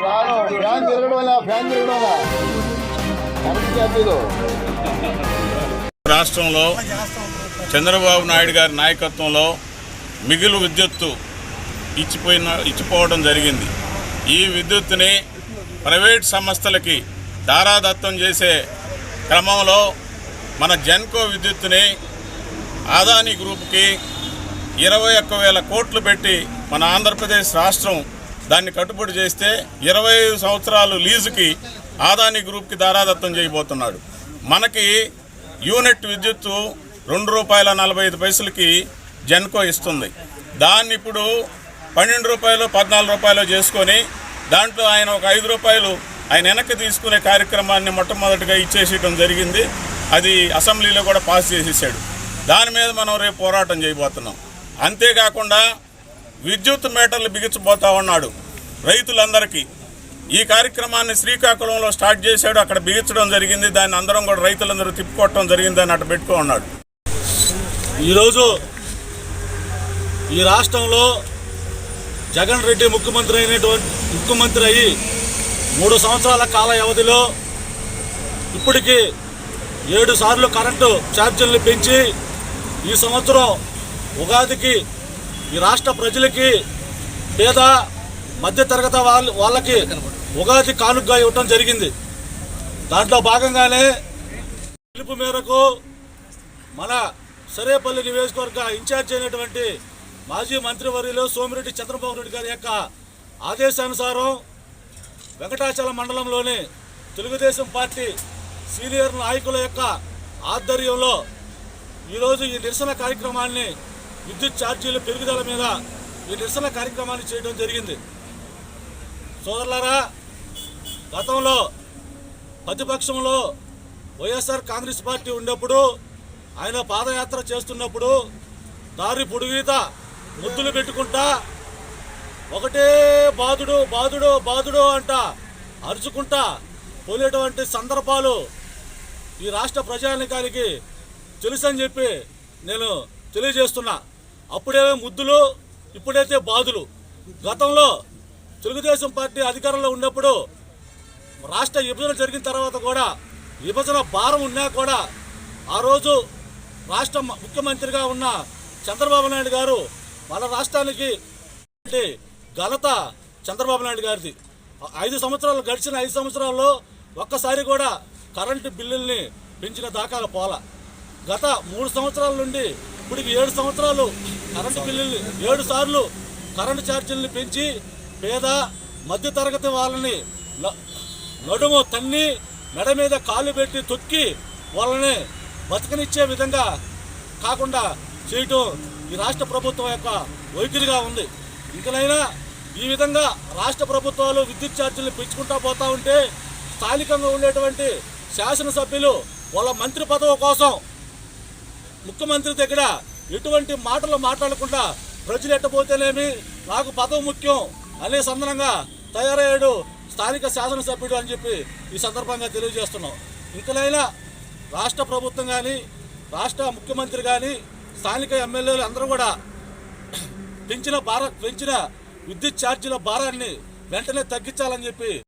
ప్రాణం ఫ్యాన్ తిరగడం వల్ల ఫ్యాన్ తిరగడం వల్ల. రాష్ట్రంలో చంద్రబాబు నాయుడు గారి నాయకత్వంలో మిగులు విద్యుత్తు ఇచ్చిపోయిన ఇచ్చిపోవడం జరిగింది. ఈ విద్యుత్తుని ప్రైవేట్ సంస్థలకి దారాదత్తం చేసే క్రమంలో మన జెన్కో విద్యుత్తుని ఆదాని గ్రూప్కి ఇరవై ఒక్క వేల కోట్లు పెట్టి మన ఆంధ్రప్రదేశ్ రాష్ట్రం దాన్ని కట్టుబడి చేస్తే ఇరవై సంవత్సరాలు లీజుకి ఆదాని గ్రూప్కి దారాదత్తం చేయబోతున్నాడు. మనకి యూనిట్ విద్యుత్తు రెండు రూపాయల నలభై ఐదు పైసలకి జెన్కో ఇస్తుంది. దాన్ని ఇప్పుడు పన్నెండు రూపాయలు పద్నాలుగు రూపాయలు చేసుకొని దాంట్లో ఆయన ఒక ఐదు రూపాయలు ఆయన వెనక్కి తీసుకునే కార్యక్రమాన్ని మొట్టమొదటిగా ఇచ్చేసేయడం జరిగింది. అది అసెంబ్లీలో కూడా పాస్ చేసేసాడు. దాని మీద మనం రేపు పోరాటం చేయబోతున్నాం. అంతేకాకుండా విద్యుత్ మీటర్లు బిగించబోతా ఉన్నాడు రైతులందరికీ. ఈ కార్యక్రమాన్ని శ్రీకాకుళంలో స్టార్ట్ చేశాడు. అక్కడ బిగించడం జరిగింది. దాన్ని అందరం కూడా రైతులందరూ తిప్పుకోవటం జరిగింది అని అటు పెట్టుకో ఉన్నాడు. ఈరోజు ఈ రాష్ట్రంలో జగన్ రెడ్డి ముఖ్యమంత్రి అయినటువంటి ముఖ్యమంత్రి అయ్యి మూడు సంవత్సరాల కాల వ్యవధిలో ఇప్పటికీ ఏడు సార్లు కరెంటు ఛార్జీలను పెంచి ఈ సంవత్సరం ఉగాదికి ఈ రాష్ట్ర ప్రజలకి పేద మధ్యతరగతి వాళ్ళ వాళ్ళకి ఉగాది కానుకగా ఇవ్వటం జరిగింది. దాంట్లో భాగంగానే పిలుపు మేరకు మన సరేపల్లి నియోజకవర్గ ఇన్ఛార్జ్ అయినటువంటి మాజీ మంత్రివర్యులు సోమిరెడ్డి చంద్రబాబు రెడ్డి గారి యొక్క ఆదేశానుసారం వెంకటాచలం మండలంలోని తెలుగుదేశం పార్టీ సీనియర్ నాయకుల యొక్క ఆధ్వర్యంలో ఈరోజు ఈ నిరసన కార్యక్రమాన్ని విద్యుత్ ఛార్జీల పెరుగుదల మీద ఈ నిరసన కార్యక్రమాన్ని చేయడం జరిగింది. సోదరులారా గతంలో ప్రతిపక్షంలో వైఎస్ఆర్ కాంగ్రెస్ పార్టీ ఉన్నప్పుడు ఆయన పాదయాత్ర చేస్తున్నప్పుడు దారి పొడుగుత ముద్దులు పెట్టుకుంటా ఒకటే బాధుడు బాధుడు బాధుడు అంట అరుచుకుంటా పోలేటువంటి సందర్భాలు ఈ రాష్ట్ర ప్రజానికానికి తెలుసని చెప్పి నేను తెలియజేస్తున్నా. అప్పుడే ముద్దులు ఇప్పుడైతే బాధులు. గతంలో తెలుగుదేశం పార్టీ అధికారంలో ఉన్నప్పుడు రాష్ట్ర విభజన జరిగిన తర్వాత కూడా విభజన భారం ఉన్నా కూడా ఆ రోజు రాష్ట్ర ముఖ్యమంత్రిగా ఉన్న చంద్రబాబు నాయుడు గారు మన రాష్ట్రానికి ఘనత చంద్రబాబు నాయుడు గారిది. ఐదు సంవత్సరాలు గడిచిన ఐదు సంవత్సరాల్లో ఒక్కసారి కూడా కరెంటు బిల్లుల్ని పెంచిన దాఖలు పోల. గత మూడు సంవత్సరాల నుండి ఇప్పటికి ఏడు సంవత్సరాలు కరెంటు బిల్లుల్ని ఏడు సార్లు కరెంటు ఛార్జీలను పెంచి పేద మధ్యతరగతి వాళ్ళని న- నడుము తన్ని మెడ మీద కాలు పెట్టి తొక్కి వాళ్ళని బతకనిచ్చే విధంగా కాకుండా చేయటం ఈ రాష్ట్ర ప్రభుత్వం యొక్క వైఖరిగా ఉంది. ఇంకనైనా ఈ విధంగా రాష్ట్ర ప్రభుత్వాలు విద్యుత్ ఛార్జీలు పెంచుకుంటా పోతా ఉంటే స్థానికంగా ఉండేటువంటి శాసనసభ్యులు వాళ్ళ మంత్రి పదవి కోసం ముఖ్యమంత్రి దగ్గర ఎటువంటి మాటలు మాట్లాడకుండా ప్రజలు ఎట్టబోతేనేమి నాకు పదవి ముఖ్యం అనే సందర్భంగా తయారయ్యాడు స్థానిక శాసనసభ్యుడు అని చెప్పి ఈ సందర్భంగా తెలియజేస్తున్నాం. ఇంకనైనా రాష్ట్ర ప్రభుత్వం కానీ రాష్ట్ర ముఖ్యమంత్రి కానీ స్థానిక ఎమ్మెల్యేలు అందరూ కూడా పెంచిన భార పెంచిన విద్యుత్ ఛార్జీల భారాన్ని వెంటనే తగ్గించాలని చెప్పి